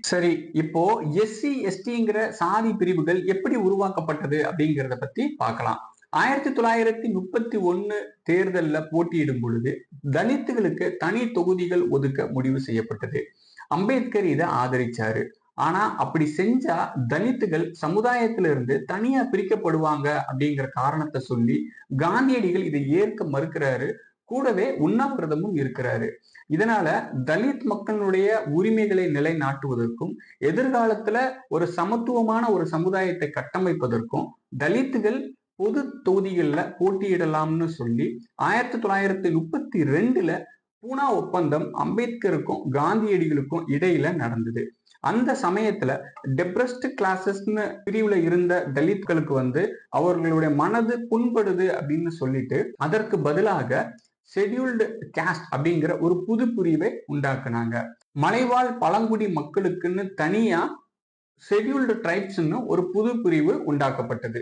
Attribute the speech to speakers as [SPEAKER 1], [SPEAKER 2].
[SPEAKER 1] சரி இப்போ எஸ்சி எஸ்டிங்கிற சாதி பிரிவுகள் எப்படி உருவாக்கப்பட்டது அப்படிங்கிறத பத்தி பார்க்கலாம். ஆயிரத்தி தொள்ளாயிரத்தி முப்பத்தி ஒன்னு தேர்தல்ல போட்டியிடும் பொழுது தலித்துகளுக்கு தனி தொகுதிகள் ஒதுக்க முடிவு செய்யப்பட்டது. அம்பேத்கர் இதை ஆதரிச்சாரு. ஆனா அப்படி செஞ்சா தலித்துகள் சமுதாயத்திலிருந்து தனியா பிரிக்கப்படுவாங்க அப்படிங்கிற காரணத்தை சொல்லி காந்தியடிகள் இதை ஏற்க மறுக்கிறாரு. கூடவே உண்ணாவிரதமும் இருக்கிறாரு. இதனால தலித் மக்களுடைய உரிமைகளை நிலைநாட்டுவதற்கும் எதிர்காலத்துல ஒரு சமத்துவமான ஒரு சமுதாயத்தை கட்டமைப்பதற்கும் தலித்துகள் பொது தொகுதிகள்ல போட்டியிடலாம்னு சொல்லி ஆயிரத்தி தொள்ளாயிரத்தி முப்பத்தி ரெண்டுல பூனா ஒப்பந்தம் அம்பேத்கருக்கும் காந்தியடிகளுக்கும் இடையில நடந்தது. அந்த சமயத்துல டெப்ரஸ்ட் கிளாஸஸ்னு பிரிவுல இருந்த தலித்களுக்கு வந்து அவர்களுடைய மனது புண்படுது அப்படின்னு சொல்லிட்டு அதற்கு பதிலாக ஷெட்யூல்டு கேஸ்ட் அப்படிங்கிற ஒரு புது பிரிவை உண்டாக்குனாங்க. மலைவாழ் பழங்குடி மக்களுக்குன்னு தனியா ஷெட்யூல்டு ட்ரைப்ஸ்ன்னு ஒரு புது பிரிவு உண்டாக்கப்பட்டது.